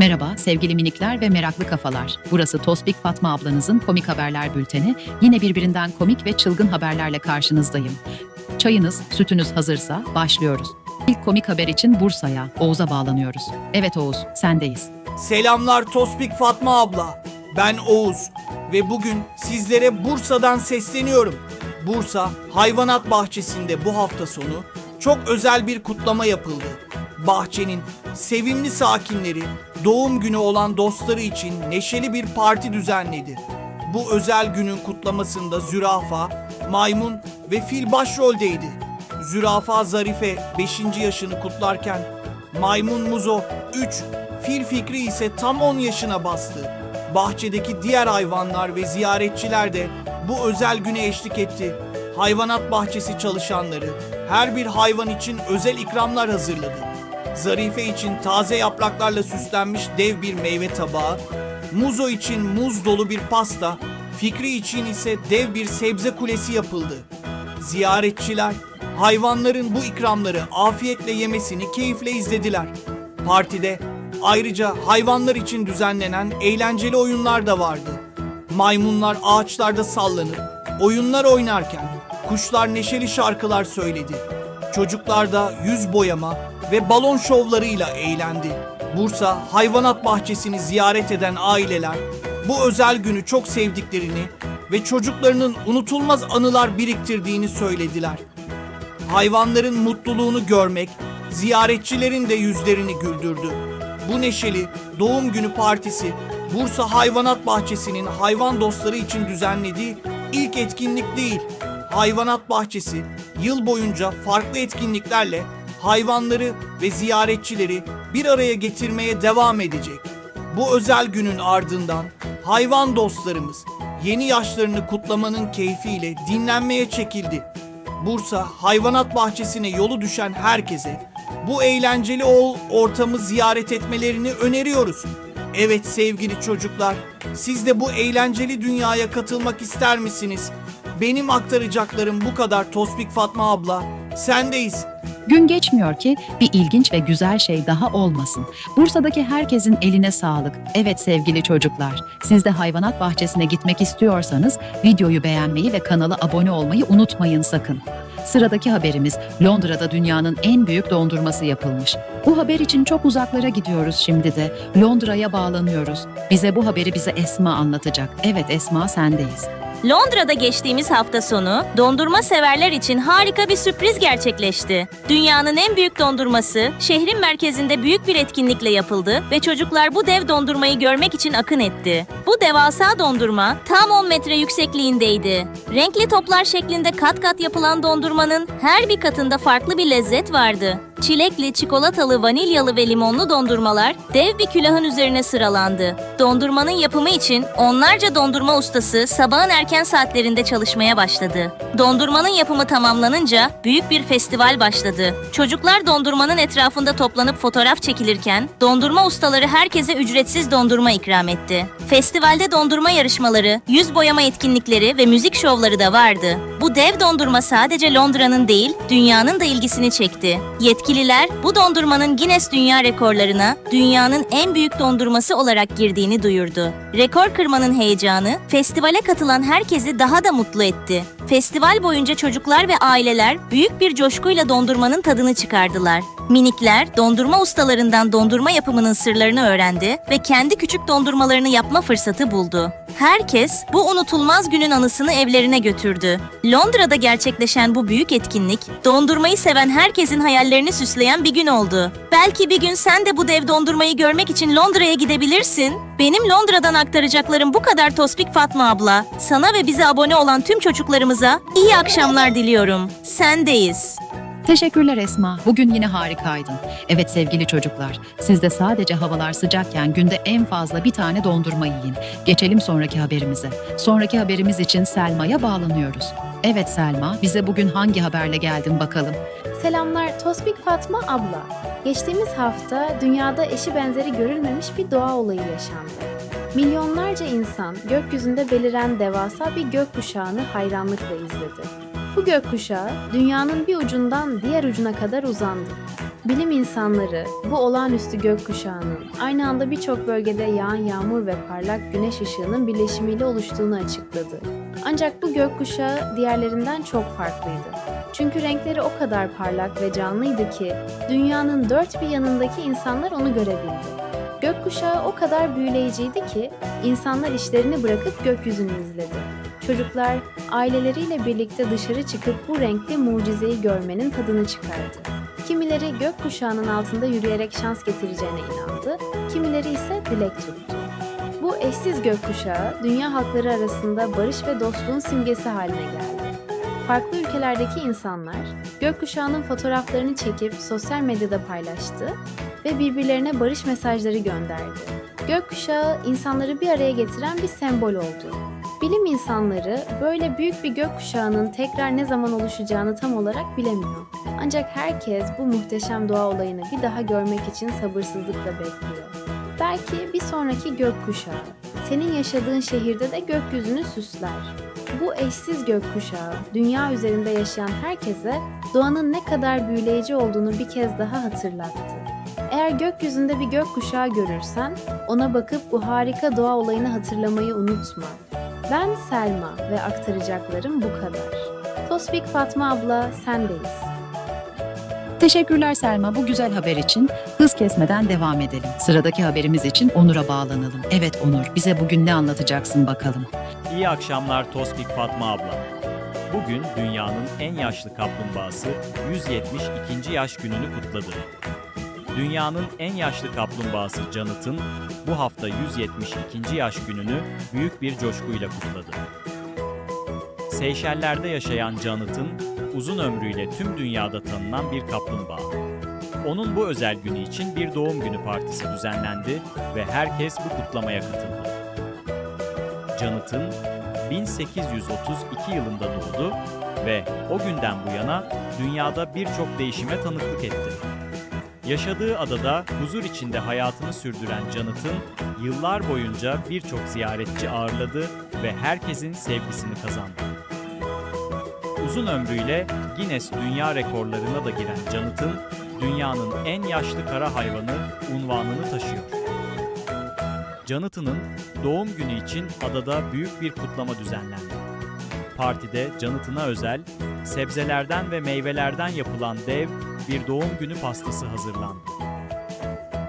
Merhaba sevgili minikler ve meraklı kafalar. Burası Tospik Fatma ablanızın komik haberler bülteni. Yine birbirinden komik ve çılgın haberlerle karşınızdayım. Çayınız, sütünüz hazırsa başlıyoruz. İlk komik haber için Bursa'ya, Oğuz'a bağlanıyoruz. Evet Oğuz, sendeyiz. Selamlar Tospik Fatma abla. Ben Oğuz ve bugün sizlere Bursa'dan sesleniyorum. Bursa Hayvanat Bahçesi'nde bu hafta sonu çok özel bir kutlama yapıldı. Bahçenin sevimli sakinleri doğum günü olan dostları için neşeli bir parti düzenledi. Bu özel günün kutlamasında zürafa, maymun ve fil başroldeydi. Zürafa Zarife 5. yaşını kutlarken maymun Muzo 3, fil Fikri ise tam 10 yaşına bastı. Bahçedeki diğer hayvanlar ve ziyaretçiler de bu özel güne eşlik etti. Hayvanat bahçesi çalışanları her bir hayvan için özel ikramlar hazırladı. Zarife için taze yapraklarla süslenmiş dev bir meyve tabağı, Muzo için muz dolu bir pasta, Fikri için ise dev bir sebze kulesi yapıldı. Ziyaretçiler hayvanların bu ikramları afiyetle yemesini keyifle izlediler. Partide ayrıca hayvanlar için düzenlenen eğlenceli oyunlar da vardı. Maymunlar ağaçlarda sallanıp oyunlar oynarken kuşlar neşeli şarkılar söyledi. Çocuklar da yüz boyama ve balon şovlarıyla eğlendi. Bursa Hayvanat Bahçesi'ni ziyaret eden aileler bu özel günü çok sevdiklerini ve çocuklarının unutulmaz anılar biriktirdiğini söylediler. Hayvanların mutluluğunu görmek ziyaretçilerin de yüzlerini güldürdü. Bu neşeli doğum günü partisi Bursa Hayvanat Bahçesi'nin hayvan dostları için düzenlediği ilk etkinlik değil. Hayvanat Bahçesi yıl boyunca farklı etkinliklerle hayvanları ve ziyaretçileri bir araya getirmeye devam edecek. Bu özel günün ardından hayvan dostlarımız yeni yaşlarını kutlamanın keyfiyle dinlenmeye çekildi. Bursa Hayvanat Bahçesi'ne yolu düşen herkese bu eğlenceli ol ortamı ziyaret etmelerini öneriyoruz. Evet sevgili çocuklar, siz de bu eğlenceli dünyaya katılmak ister misiniz? Benim aktaracaklarım bu kadar Tospik Fatma abla. Sendeyiz. Gün geçmiyor ki bir ilginç ve güzel şey daha olmasın. Bursa'daki herkesin eline sağlık. Evet sevgili çocuklar, siz de hayvanat bahçesine gitmek istiyorsanız videoyu beğenmeyi ve kanala abone olmayı unutmayın sakın. Sıradaki haberimiz Londra'da dünyanın en büyük dondurması yapılmış. Bu haber için çok uzaklara gidiyoruz şimdi de. Londra'ya bağlanıyoruz. Bize bu haberi bize Esma anlatacak. Evet Esma sendeyiz. Londra'da geçtiğimiz hafta sonu dondurma severler için harika bir sürpriz gerçekleşti. Dünyanın en büyük dondurması şehrin merkezinde büyük bir etkinlikle yapıldı ve çocuklar bu dev dondurmayı görmek için akın etti. Bu devasa dondurma tam 10 metre yüksekliğindeydi. Renkli toplar şeklinde kat kat yapılan dondurmanın her bir katında farklı bir lezzet vardı. Çilekli, çikolatalı, vanilyalı ve limonlu dondurmalar dev bir külahın üzerine sıralandı. Dondurmanın yapımı için onlarca dondurma ustası sabahın erken saatlerinde çalışmaya başladı. Dondurmanın yapımı tamamlanınca büyük bir festival başladı. Çocuklar dondurmanın etrafında toplanıp fotoğraf çekilirken dondurma ustaları herkese ücretsiz dondurma ikram etti. Festivalde dondurma yarışmaları, yüz boyama etkinlikleri ve müzik şovları da vardı. Bu dev dondurma sadece Londra'nın değil, dünyanın da ilgisini çekti. Yetkililer bu dondurmanın Guinness Dünya Rekorlarına dünyanın en büyük dondurması olarak girdiğini duyurdu. Rekor kırmanın heyecanı festivale katılan herkesi daha da mutlu etti. Festival boyunca çocuklar ve aileler büyük bir coşkuyla dondurmanın tadını çıkardılar. Minikler dondurma ustalarından dondurma yapımının sırlarını öğrendi ve kendi küçük dondurmalarını yapma fırsatı buldu. Herkes bu unutulmaz günün anısını evlerine götürdü. Londra'da gerçekleşen bu büyük etkinlik, dondurmayı seven herkesin hayallerini süsleyen bir gün oldu. Belki bir gün sen de bu dev dondurmayı görmek için Londra'ya gidebilirsin. Benim Londra'dan aktaracaklarım bu kadar Tospik Fatma abla. Sana ve bize abone olan tüm çocuklarımıza iyi akşamlar diliyorum. Sendeyiz. Teşekkürler Esma. Bugün yine harikaydın. Evet sevgili çocuklar, siz de sadece havalar sıcakken günde en fazla bir tane dondurma yiyin. Geçelim sonraki haberimize. Sonraki haberimiz için Selma'ya bağlanıyoruz. Evet Selma, bize bugün hangi haberle geldin bakalım? Selamlar Tospik Fatma abla. Geçtiğimiz hafta dünyada eşi benzeri görülmemiş bir doğa olayı yaşandı. Milyonlarca insan gökyüzünde beliren devasa bir gökkuşağını hayranlıkla izledi. Bu gökkuşağı dünyanın bir ucundan diğer ucuna kadar uzandı. Bilim insanları bu olağanüstü gökkuşağının aynı anda birçok bölgede yağan yağmur ve parlak güneş ışığının birleşimiyle oluştuğunu açıkladı. Ancak bu gökkuşağı diğerlerinden çok farklıydı. Çünkü renkleri o kadar parlak ve canlıydı ki dünyanın dört bir yanındaki insanlar onu görebildi. Gökkuşağı o kadar büyüleyiciydi ki insanlar işlerini bırakıp gökyüzünü izledi. Çocuklar aileleriyle birlikte dışarı çıkıp bu renkli mucizeyi görmenin tadını çıkardı. Kimileri gökkuşağının altında yürüyerek şans getireceğine inandı, kimileri ise dilek tuttu. Bu eşsiz gökkuşağı dünya halkları arasında barış ve dostluğun simgesi haline geldi. Farklı ülkelerdeki insanlar gökkuşağının fotoğraflarını çekip sosyal medyada paylaştı ve birbirlerine barış mesajları gönderdi. Gökkuşağı insanları bir araya getiren bir sembol oldu. Bilim insanları böyle büyük bir gökkuşağının tekrar ne zaman oluşacağını tam olarak bilemiyor. Ancak herkes bu muhteşem doğa olayını bir daha görmek için sabırsızlıkla bekliyor. Belki bir sonraki gökkuşağı senin yaşadığın şehirde de gökyüzünü süsler. Bu eşsiz gökkuşağı dünya üzerinde yaşayan herkese doğanın ne kadar büyüleyici olduğunu bir kez daha hatırlattı. Eğer gökyüzünde bir gökkuşağı görürsen ona bakıp bu harika doğa olayını hatırlamayı unutma. Ben Selma ve aktaracaklarım bu kadar. Tospik Fatma abla sendeyiz. Teşekkürler Selma bu güzel haber için. Hız kesmeden devam edelim. Sıradaki haberimiz için Onur'a bağlanalım. Evet Onur, bize bugün ne anlatacaksın bakalım. İyi akşamlar Tospik Fatma abla. Bugün dünyanın en yaşlı kaplumbağası 172. yaş gününü kutladı. Dünyanın en yaşlı kaplumbağası Janet'ın bu hafta 172. yaş gününü büyük bir coşkuyla kutladı. Seyşeller'de yaşayan Janet'ın uzun ömrüyle tüm dünyada tanınan bir kaplumbağa. Onun bu özel günü için bir doğum günü partisi düzenlendi ve herkes bu kutlamaya katıldı. Janet'ın 1832 yılında doğdu ve o günden bu yana dünyada birçok değişime tanıklık etti. Yaşadığı adada huzur içinde hayatını sürdüren Janet'ın yıllar boyunca birçok ziyaretçi ağırladı ve herkesin sevgisini kazandı. Uzun ömrüyle Guinness Dünya Rekorlarına da giren Janet'ın dünyanın en yaşlı kara hayvanı unvanını taşıyor. Jonathan'ın doğum günü için adada büyük bir kutlama düzenlendi. Partide Jonathan'a özel, sebzelerden ve meyvelerden yapılan dev bir doğum günü pastası hazırlandı.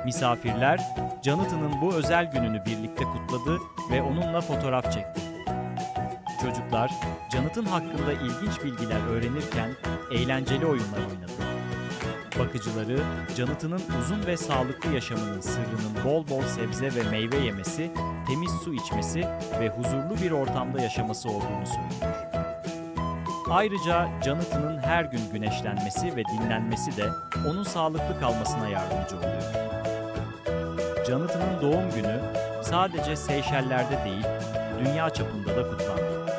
Misafirler, Jonathan'ın bu özel gününü birlikte kutladı ve onunla fotoğraf çekti. Çocuklar, Jonathan hakkında ilginç bilgiler öğrenirken eğlenceli oyunlar oynadı. Bakıcıları, Jonathan'ın uzun ve sağlıklı yaşamının sırrının bol bol sebze ve meyve yemesi, temiz su içmesi ve huzurlu bir ortamda yaşaması olduğunu söylüyor. Ayrıca Jonathan'ın her gün güneşlenmesi ve dinlenmesi de onun sağlıklı kalmasına yardımcı oluyor. Jonathan'ın doğum günü sadece Seyşeller'de değil, dünya çapında da kutlandı.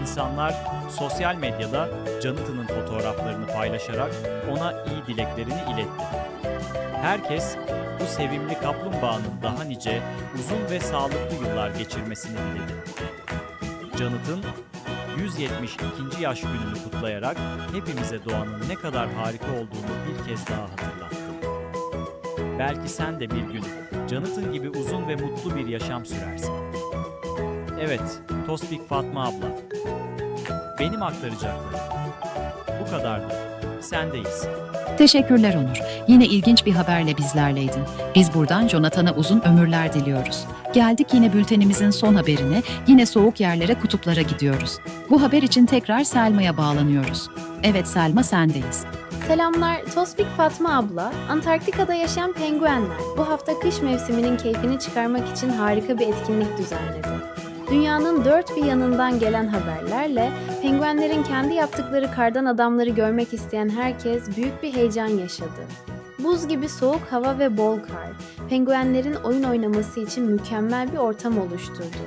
İnsanlar sosyal medyada Jonathan'ın fotoğraflarını paylaşarak ona iyi dileklerini iletti. Herkes bu sevimli kaplumbağanın daha nice uzun ve sağlıklı yıllar geçirmesini diledi. Jonathan 172. yaş gününü kutlayarak hepimize doğanın ne kadar harika olduğunu bir kez daha hatırlattı. Belki sen de bir gün Jonathan gibi uzun ve mutlu bir yaşam sürersin. Evet, Tospik Fatma abla. Benim aktaracaklarım. Bu kadardı. Sendeyiz. Teşekkürler Onur. Yine ilginç bir haberle bizlerleydin. Biz buradan Jonathan'a uzun ömürler diliyoruz. Geldik yine bültenimizin son haberine. Yine soğuk yerlere, kutuplara gidiyoruz. Bu haber için tekrar Selma'ya bağlanıyoruz. Evet Selma sendeyiz. Selamlar, Tospik Fatma abla. Antarktika'da yaşayan penguenler bu hafta kış mevsiminin keyfini çıkarmak için harika bir etkinlik düzenledi. Dünyanın dört bir yanından gelen haberlerle penguenlerin kendi yaptıkları kardan adamları görmek isteyen herkes büyük bir heyecan yaşadı. Buz gibi soğuk hava ve bol kar, penguenlerin oyun oynaması için mükemmel bir ortam oluşturdu.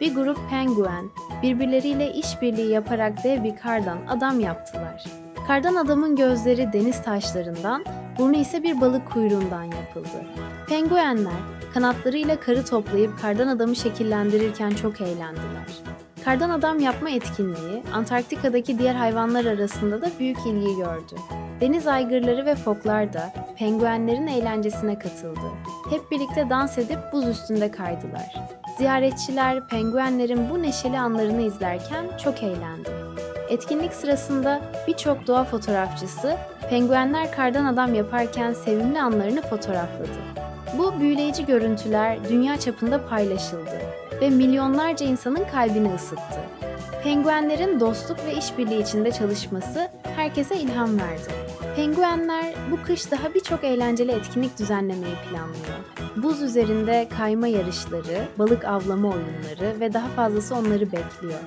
Bir grup penguen birbirleriyle işbirliği yaparak dev bir kardan adam yaptılar. Kardan adamın gözleri deniz taşlarından, burnu ise bir balık kuyruğundan yapıldı. Penguenler kanatlarıyla karı toplayıp kardan adamı şekillendirirken çok eğlendiler. Kardan adam yapma etkinliği Antarktika'daki diğer hayvanlar arasında da büyük ilgi gördü. Deniz aygırları ve foklar da penguenlerin eğlencesine katıldı. Hep birlikte dans edip buz üstünde kaydılar. Ziyaretçiler penguenlerin bu neşeli anlarını izlerken çok eğlendi. Etkinlik sırasında birçok doğa fotoğrafçısı penguenler kardan adam yaparken sevimli anlarını fotoğrafladı. Bu büyüleyici görüntüler dünya çapında paylaşıldı ve milyonlarca insanın kalbini ısıttı. Penguenlerin dostluk ve işbirliği içinde çalışması herkese ilham verdi. Penguenler bu kış daha birçok eğlenceli etkinlik düzenlemeyi planlıyor. Buz üzerinde kayma yarışları, balık avlama oyunları ve daha fazlası onları bekliyor.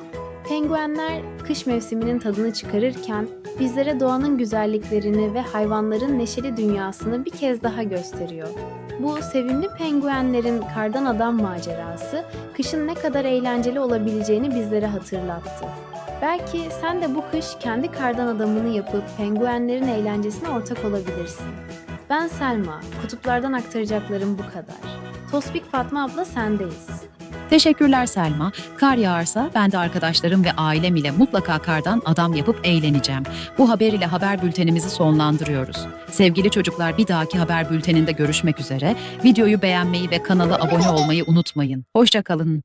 Penguenler kış mevsiminin tadını çıkarırken bizlere doğanın güzelliklerini ve hayvanların neşeli dünyasını bir kez daha gösteriyor. Bu sevimli penguenlerin kardan adam macerası kışın ne kadar eğlenceli olabileceğini bizlere hatırlattı. Belki sen de bu kış kendi kardan adamını yapıp penguenlerin eğlencesine ortak olabilirsin. Ben Selma, kutuplardan aktaracaklarım bu kadar. Tospik Fatma abla sendeyiz. Teşekkürler Selma. Kar yağarsa ben de arkadaşlarım ve ailem ile mutlaka kardan adam yapıp eğleneceğim. Bu haber ile haber bültenimizi sonlandırıyoruz. Sevgili çocuklar bir dahaki haber bülteninde görüşmek üzere. Videoyu beğenmeyi ve kanala abone olmayı unutmayın. Hoşçakalın.